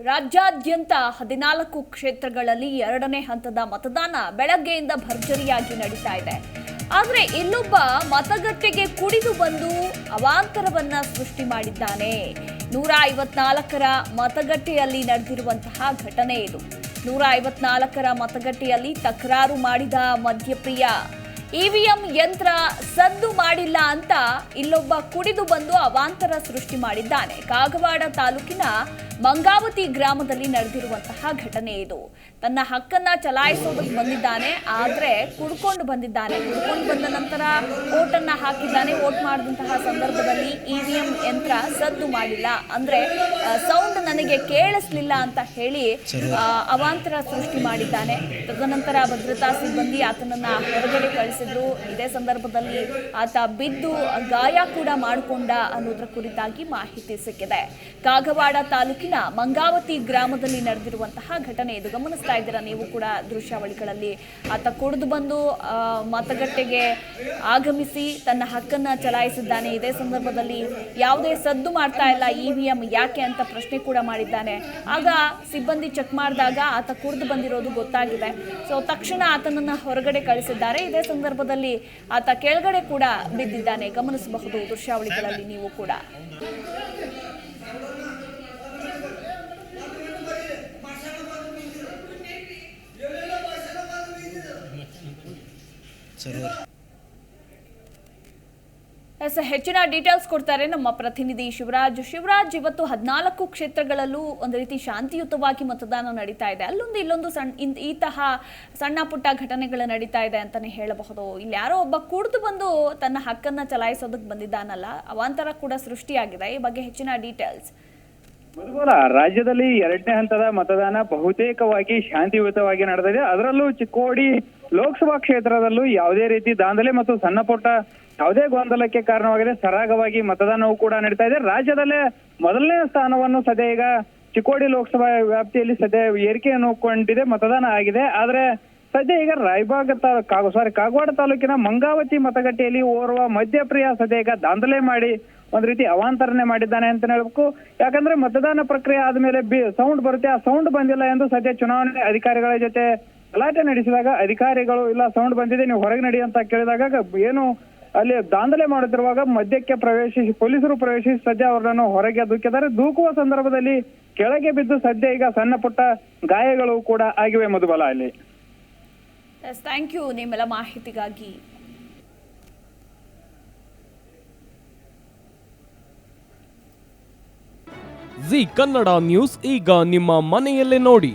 ರಾಜ್ಯಾದ್ಯಂತ ಹದಿನಾಲ್ಕು ಕ್ಷೇತ್ರಗಳಲ್ಲಿ ಎರಡನೇ ಹಂತದ ಮತದಾನ ಬೆಳಗ್ಗೆಯಿಂದ ಭರ್ಜರಿಯಾಗಿ ನಡೀತಾ ಇದೆ. ಆದರೆ ಇಲ್ಲೊಬ್ಬ ಮತಗಟ್ಟೆಗೆ ಕುಡಿದು ಬಂದು ಅವಾಂತರವನ್ನ ಸೃಷ್ಟಿ ಮಾಡಿದ್ದಾನೆ. ನೂರ ಐವತ್ನಾಲ್ಕರ ಮತಗಟ್ಟೆಯಲ್ಲಿ ನಡೆದಿರುವಂತಹ ಘಟನೆ ಇದು. ನೂರ ಐವತ್ನಾಲ್ಕರ ಮತಗಟ್ಟೆಯಲ್ಲಿ ತಕರಾರು ಮಾಡಿದ ಮಧ್ಯಪ್ರಿಯ ಇವಿಎಂ ಯಂತ್ರ ಸದ್ದು ಮಾಡಿಲ್ಲ ಅಂತ ಇಲ್ಲೊಬ್ಬ ಕುಡಿದು ಬಂದು ಅವಾಂತರ ಸೃಷ್ಟಿ ಮಾಡಿದ್ದಾನೆ. ಕಾಗವಾಡ ತಾಲೂಕಿನ ಮಂಗಾವತಿ ಗ್ರಾಮದಲ್ಲಿ ನಡೆದಿರುವಂತಹ ಘಟನೆ ಇದು. ತನ್ನ ಹಕ್ಕನ್ನ ಚಲಾಯಿಸೋದಕ್ಕೆ ಬಂದಿದ್ದಾನೆ ಆದ್ರೆ ಕುಡ್ಕೊಂಡು ಬಂದಿದ್ದಾನೆ. ಕುಡ್ಕೊಂಡು ಬಂದ ನಂತರ ಓಟನ್ನ ಹಾಕಿದ್ದಾನೆ. ವೋಟ್ ಮಾಡಿದಂತಹ ಸಂದರ್ಭದಲ್ಲಿ ಇವಿಎಂ ಯಂತ್ರ ಸದ್ದು ಮಾಡಿಲ್ಲ. ಅಂದ್ರೆ ಸೌಂಡ್ ನನಗೆ ಕೇಳಿಸ್ಲಿಲ್ಲ ಅಂತ ಹೇಳಿ ಅವಾಂತರ ಸೃಷ್ಟಿ ಮಾಡಿದ್ದಾನೆ. ತದನಂತರ ಭದ್ರತಾ ಸಿಬ್ಬಂದಿ ಆತನನ್ನ ಹೊರಗಡೆ ಕಳಿಸಿದ್ರು. ಇದೇ ಸಂದರ್ಭದಲ್ಲಿ ಆತ ಬಿದ್ದು ಗಾಯ ಕೂಡ ಮಾಡಿಕೊಂಡ ಅನ್ನೋದ್ರ ಕುರಿತಾಗಿ ಮಾಹಿತಿ ಸಿಕ್ಕಿದೆ. ಕಾಗವಾಡ ತಾಲೂಕಿನ ಮಂಗಾವತಿ ಗ್ರಾಮದಲ್ಲಿ ನಡೆದಿರುವಂತಹ ಘಟನೆ ಇದು ಗಮನಿಸ್ತಾ ಇದ್ದೀರಾ? ನೀವು ಕೂಡ ದೃಶ್ಯಾವಳಿಗಳಲ್ಲಿ ಆತ ಕುಡಿದು ಬಂದು ಮತಗಟ್ಟೆಗೆ ಆಗಮಿಸಿ ತನ್ನ ಹಕ್ಕನ್ನ ಚಲಾಯಿಸಿದ್ದಾನೆ. ಇದೇ ಸಂದರ್ಭದಲ್ಲಿ ಯಾವುದೇ ಸದ್ದು ಮಾಡ್ತಾ ಇಲ್ಲ. ಇ ವಿ ಎಂ ಯಾಕೆ ಅಂತ ಪ್ರಶ್ನೆ ಕೂಡ ಮಾಡಿದ್ದಾನೆ. ಆಗ ಸಿಬ್ಬಂದಿ ಚೆಕ್ ಮಾಡಿದಾಗ ಆತ ಕುಡಿದು ಬಂದಿರೋದು ಗೊತ್ತಾಗಿದೆ. ಸೊ ತಕ್ಷಣ ಆತನನ್ನ ಹೊರಗಡೆ ಕಳಿಸಿದ್ದಾರೆ. ಇದೇ ಸಂದರ್ಭದಲ್ಲಿ ಆತ ಕೆಳಗಡೆ ಕೂಡ ಬಿದ್ದಿದ್ದಾನೆ. ಗಮನಿಸಬಹುದು ದೃಶ್ಯಾವಳಿಗಳಲ್ಲಿ ನೀವು ಕೂಡ. ಎಸ್ ಹೆಚ್ಚಿನ ಡೀಟೇಲ್ಸ್ ಕೊಡ್ತಾರೆ ನಮ್ಮ ಪ್ರತಿನಿಧಿ ಶಿವರಾಜ್. ಶಿವರಾಜ್ ಇವತ್ತು ಹದಿನಾಲ್ಕು ಕ್ಷೇತ್ರಗಳಲ್ಲೂ ಒಂದು ರೀತಿ ಶಾಂತಿಯುತವಾಗಿ ಮತದಾನ ನಡೀತಾ ಇದೆ. ಅಲ್ಲೊಂದು ಇಲ್ಲೊಂದು ಸಣ್ಣ ಇನ್- ಇಂತಹ ಸಣ್ಣ ಪುಟ್ಟ ಘಟನೆಗಳು ನಡೀತಾ ಇದೆ ಅಂತಾನೆ ಹೇಳಬಹುದು. ಇಲ್ಲಿ ಯಾರೋ ಒಬ್ಬ ಕುಡಿದು ಬಂದು ತನ್ನ ಹಕ್ಕನ್ನ ಚಲಾಯಿಸೋದಕ್ಕೆ ಬಂದಿದ್ದಾನಲ್ಲ ಅವಾಂತರ ಕೂಡ ಸೃಷ್ಟಿಯಾಗಿದೆ. ಈ ಬಗ್ಗೆ ಹೆಚ್ಚಿನ ಡೀಟೇಲ್ಸ್ ಮಧುಬಾಲ ರಾಜ್ಯದಲ್ಲಿ ಎರಡನೇ ಹಂತದ ಮತದಾನ ಬಹುತೇಕವಾಗಿ ಶಾಂತಿಯುತವಾಗಿ ನಡೆದಿದೆ. ಅದರಲ್ಲೂ ಚಿಕ್ಕೋಡಿ ಲೋಕಸಭಾ ಕ್ಷೇತ್ರದಲ್ಲೂ ಯಾವುದೇ ರೀತಿ ದಾಂಧಲೆ ಮತ್ತು ಸಣ್ಣ ಪುಟ್ಟ ಯಾವುದೇ ಗೊಂದಲಕ್ಕೆ ಕಾರಣವಾಗಿದೆ ಸರಾಗವಾಗಿ ಮತದಾನವೂ ಕೂಡ ನಡೀತಾ ಇದೆ. ರಾಜ್ಯದಲ್ಲೇ ಮೊದಲನೇ ಸ್ಥಾನವನ್ನು ಸದ್ಯ ಈಗ ಚಿಕ್ಕೋಡಿ ಲೋಕಸಭಾ ವ್ಯಾಪ್ತಿಯಲ್ಲಿ ಸದ್ಯ ಏರಿಕೆಯನ್ನು ಕೊಂಡಿದೆ, ಮತದಾನ ಆಗಿದೆ. ಆದ್ರೆ ಸದ್ಯ ಈಗ ರಾಯಬಾಗ ತಾಲೂಕು ಸಾರಿ ಕಾಗವಾಡ ತಾಲೂಕಿನ ಮಂಗಾವತಿ ಮತಗಟ್ಟೆಯಲ್ಲಿ ಓರ್ವ ಮದ್ಯಪ್ರಿಯ ಸದ್ಯ ಈಗ ದಾಂಧಲೆ ಮಾಡಿ ಒಂದ್ ರೀತಿ ಅವಾಂತರಣೆ ಮಾಡಿದ್ದಾನೆ ಅಂತ ಹೇಳ್ಬೇಕು. ಯಾಕಂದ್ರೆ ಮತದಾನ ಪ್ರಕ್ರಿಯೆ ಆದ್ಮೇಲೆ ಸೌಂಡ್ ಬರುತ್ತೆ. ಆ ಸೌಂಡ್ ಬಂದಿಲ್ಲ ಎಂದು ಸದ್ಯ ಚುನಾವಣೆ ಅಧಿಕಾರಿಗಳ ಜೊತೆ ಗಲಾಟೆ ನಡೆಸಿದಾಗ ಅಧಿಕಾರಿಗಳು ಇಲ್ಲ ಸೌಂಡ್ ಬಂದಿದೆ ನೀವು ಹೊರಗೆ ನಡಿ ಅಂತ ಕೇಳಿದಾಗ ಏನು ಅಲ್ಲಿ ದಾಂಧಲೆ ಮಾಡುತ್ತಿರುವಾಗ ಮಧ್ಯಕ್ಕೆ ಪ್ರವೇಶಿಸಿ ಪೊಲೀಸರು ಪ್ರವೇಶಿಸಿ ಸದ್ಯ ಅವರನ್ನು ಹೊರಗೆ ದೂಕಿದ್ದಾರೆ ದೂಕುವ ಸಂದರ್ಭದಲ್ಲಿ ಕೆಳಗೆ ಬಿದ್ದು ಸದ್ಯ ಈಗ ಸಣ್ಣ ಪುಟ್ಟ ಗಾಯಗಳು ಕೂಡ ಆಗಿವೆ ಮಧುಬಲ ಅಲ್ಲಿ. ಎಸ್ ಥ್ಯಾಂಕ್ ಯು ನಿಮ್ಮೆಲ್ಲ ಮಾಹಿತಿಗಾಗಿ. ಜಿ ಕನ್ನಡ ನ್ಯೂಸ್ ಈಗ ನಿಮ್ಮ ಮನೆಯಲ್ಲೇ ನೋಡಿ.